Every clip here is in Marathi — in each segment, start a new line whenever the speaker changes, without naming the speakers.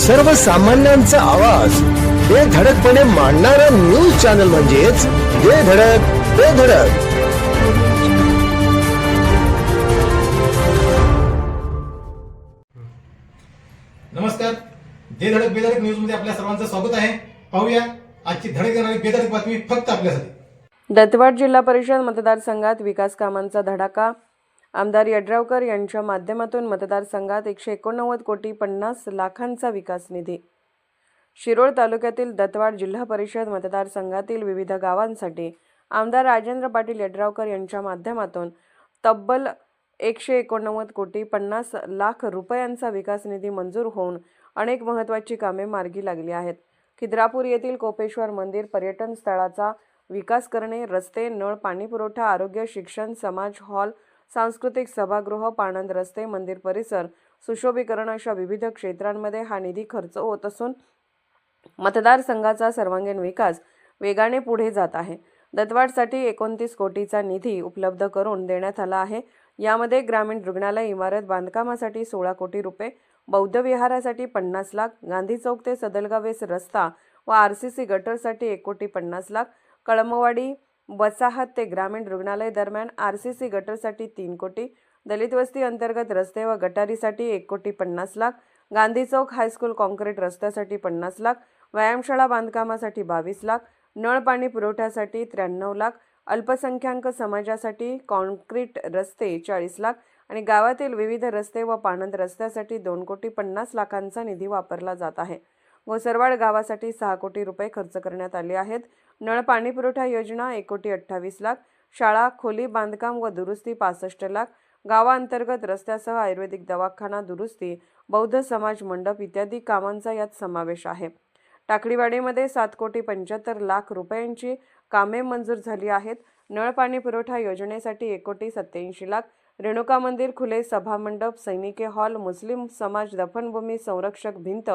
सर्वसामान्यांचा आवाज. हे धडकपणे मांडणारा न्यूज चॅनल म्हणजेच हे धडक ते धडक.
नमस्कार. जे धडक बेधडक न्यूजमध्ये आपल्या सर्वांचं स्वागत आहे. पाहूया आजची धडक देणारी बेधडक बातमी फक्त आपल्यासाठी.
दत्तवाड जिल्हा परिषद मतदारसंघात विकास कामांचा धडाका आमदार यड्रावकर यांच्या माध्यमातून मतदारसंघात एकशे एकोणनव्वद कोटी पन्नास लाखांचा विकास निधी. शिरोळ तालुक्यातील दत्तवाड जिल्हा परिषद मतदारसंघातील विविध गावांसाठी आमदार राजेंद्र पाटील यड्रावकर यांच्या माध्यमातून तब्बल एकशे एकोणनव्वद कोटी पन्नास लाख रुपयांचा विकास निधी मंजूर होऊन अनेक महत्त्वाची कामे मार्गी लागली आहेत. खिद्रापूर येथील कोपेश्वर मंदिर पर्यटन स्थळाचा विकास करणे रस्ते नळ पाणीपुरवठा आरोग्य शिक्षण समाज हॉल सांस्कृतिक सभागृह पाणंद रस्ते मंदिर परिसर सुशोभीकरण अशा विविध क्षेत्रांमध्ये हा निधी खर्च होत असून मतदारसंघाचा सर्वांगीण विकास वेगाने पुढे जात आहे. दत्तवाडसाठी एकोणतीस कोटीचा निधी उपलब्ध करून देण्यात आला आहे. यामध्ये ग्रामीण रुग्णालय इमारत बांधकामासाठी सोळा कोटी रुपये बौद्ध विहारासाठी पन्नास लाख गांधी चौक ते सदलगावेस रस्ता व आर सी सी गटरसाठी एक कोटी पन्नास लाख कळमवाडी वसाहत ते ग्रामीण रुग्णालय दरम्यान आर सी सी गटरसाठी तीन कोटी दलित वस्ती अंतर्गत रस्ते व गटारीसाठी एक कोटी पन्नास lakh Gandhi Chowk high school concrete रस्त्यासाठी पन्नास लाख व्यायामशाळा बांधकामासाठी बावीस लाख नळ पाणी पुरवठ्यासाठी त्र्याण्णव लाख अल्पसंख्याक समाजासाठी कॉन्क्रीट रस्ते चाळीस लाख आणि गावातील विविध रस्ते व पाणंद रस्त्यासाठी दोन कोटी पन्नास लाखांचा निधी वापरला जात आहे. व सरवाड गावासाठी सहा कोटी रुपये खर्च करण्यात आले आहेत. नळ पाणी पुरवठा योजना एक कोटी अठ्ठावीस लाख. शाळा खोली बांधकाम व दुरुस्ती पासष्ट लाख. गावाअंतर्गत रस्त्यासह आयुर्वेदिक दवाखाना दुरुस्ती बौद्ध समाज मंडप इत्यादी कामांचा यात समावेश आहे. टाकडीवाडीमध्ये सात कोटी पंच्याहत्तर लाख रुपयांची कामे मंजूर झाली आहेत. नळ पाणी पुरवठा योजनेसाठी एक कोटी सत्याऐंशी लाख. रेणुका मंदिर खुले सभामंडप सैनिके हॉल मुस्लिम समाज दफनभूमी संरक्षक भिंत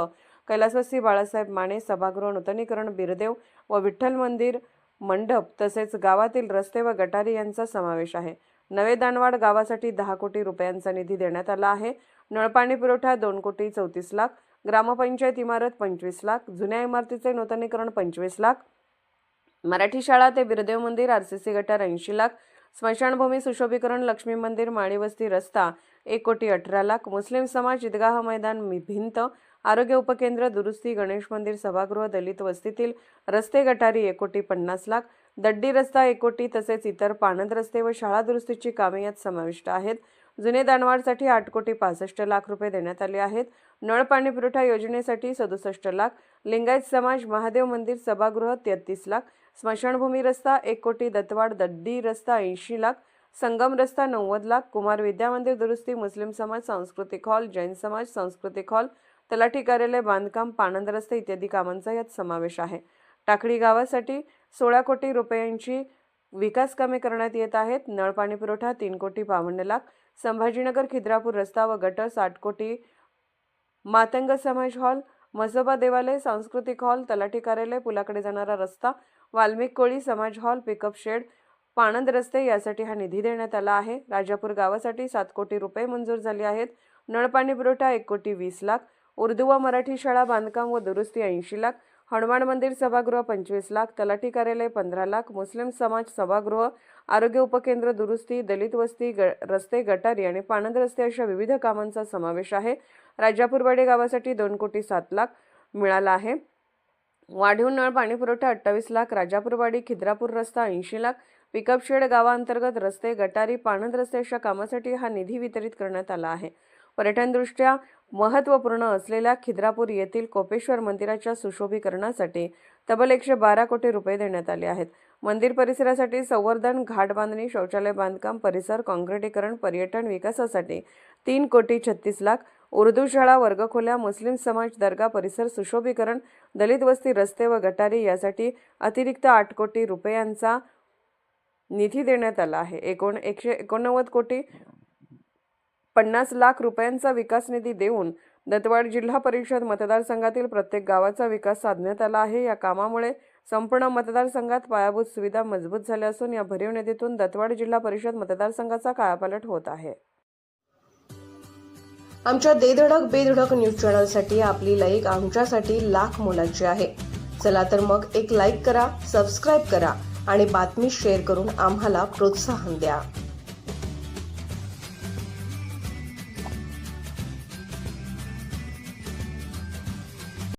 कैलासवासी बाळासाहेब माने सभागृह नूतनीकरण बिरदेव व विठ्ठल मंदिर मंडप तसेच गावातील रस्ते व गटारी यांचा समावेश आहे. नवे दानवाड गावासाठी दहा कोटी रुपयांचा निधी देण्यात आला आहे. नळपाणी पुरवठा दोन कोटी चौतीस लाख ग्रामपंचायत इमारत पंचवीस लाख जुन्या इमारतीचे नूतनीकरण पंचवीस लाख मराठी शाळा ते बिरदेव मंदिर आर सी सी गटार ऐंशी लाख स्मशानभूमी सुशोभीकरण लक्ष्मी मंदिर माळीवस्ती रस्ता एक कोटी अठरा लाख मुस्लिम समाज ईदगाह मैदान भिंत आरोग्य उपकेंद्र दुरुस्ती गणेश मंदिर सभागृह दलित वस्तीतील रस्ते गटारी एकोटी पन्नास लाख दड्डी रस्ता एकोटी तसेच इतर पाणंद रस्ते व शाळा दुरुस्तीची कामे यात समाविष्ट आहेत. जुने दानवाडसाठी आठ कोटी पासष्ट लाख रुपये देण्यात आले आहेत. नळ पाणी पुरवठा योजनेसाठी सदुसष्ट लाख लिंगायत समाज महादेव मंदिर सभागृह तेहतीस लाख स्मशानभूमी रस्ता एक कोटी दत्तवाड दड्डी रस्ता ऐंशी लाख संगम रस्ता नव्वद लाख कुमार विद्या मंदिर दुरुस्ती मुस्लिम समाज सांस्कृतिक हॉल जैन समाज सांस्कृतिक हॉल तलाठी कार्यालय बांधकाम पाणंद रस्ते इत्यादी कामांचा यात समावेश आहे. टाकळी गावासाठी सोळा कोटी रुपयांची विकास कामे करण्यात येत आहेत. नळ पाणी पुरवठा तीन कोटी बावन्न लाख. संभाजीनगर खिद्रापूर रस्ता व गटर साठ कोटी. मातंग समाज हॉल मसोबा देवालय सांस्कृतिक हॉल तलाठी कार्यालय पुलाकडे जाणारा रस्ता वाल्मिक कोळी समाज हॉल पिकअप शेड पाणंद रस्ते यासाठी हा निधी देण्यात आला आहे. राजापूर गावासाठी सात कोटी रुपये मंजूर झाले आहेत. नळपाणी पुरवठा एक कोटी वीस लाख. उर्दू व मराठी शाळा बांधकाम व दुरुस्ती ऐंशी लाख हनुमान मंदिर सभागृह पंचवीस लाख तलाठी कार्यालय पंधरा लाख मुस्लिम समाज सभागृह आरोग्य उपकेंद्र दुरुस्ती दलित वस्ती ग रस्ते गटारी आणि पाणंद रस्ते अशा विविध कामांचा समावेश आहे. राजापूरवाडी गावासाठी दोन कोटी सात लाख मिळाला आहे. वाढीव नळ पाणीपुरवठा अठ्ठावीस लाख राजापूरवाडी खिद्रापूर रस्ता ऐंशी लाख पिकअप शेड गावांतर्गत रस्ते गटारी पाणंद रस्ते अशा कामासाठी हा निधी वितरित करण्यात आला आहे. पर्यटनदृष्ट्या महत्त्वपूर्ण असलेल्या खिद्रापूर येथील कोपेश्वर मंदिराच्या सुशोभीकरणासाठी तब्बल एकशे बारा कोटी रुपये देण्यात आले आहेत. मंदिर परिसरासाठी संवर्धन घाट बांधणी शौचालय बांधकाम परिसर काँक्रिटीकरण पर्यटन विकासासाठी तीन कोटी छत्तीस लाख उर्दू शाळा वर्गखोल्या मुस्लिम समाज दर्गा परिसर सुशोभीकरण दलित वस्ती रस्ते व गटारी यासाठी अतिरिक्त आठ कोटी रुपयांचा निधी देण्यात आला आहे. एकूण एकशे एकोणनव्वद कोटी पन्नास लाख रुपयांचा विकास निधी देऊन दतवाड जिल्हा परिषद मतदारसंघातील प्रत्येक गावाचा विकास साधण्यात आला आहे. या कामामुळे संपूर्ण मतदारसंघात पायाभूत सुविधा मजबूत झाल्या असून या भरीव निधीतून दत्तवाड जिल्हा परिषद मतदारसंघाचा कायापालट होत आहे.
आमच्या देधडक बेधडक न्यूज चॅनलसाठी आपली लाईक आमच्यासाठी लाख मोलाची आहे. चला तर मग एक लाईक करा सबस्क्राईब करा आणि बातमी शेअर करून आम्हाला प्रोत्साहन द्या.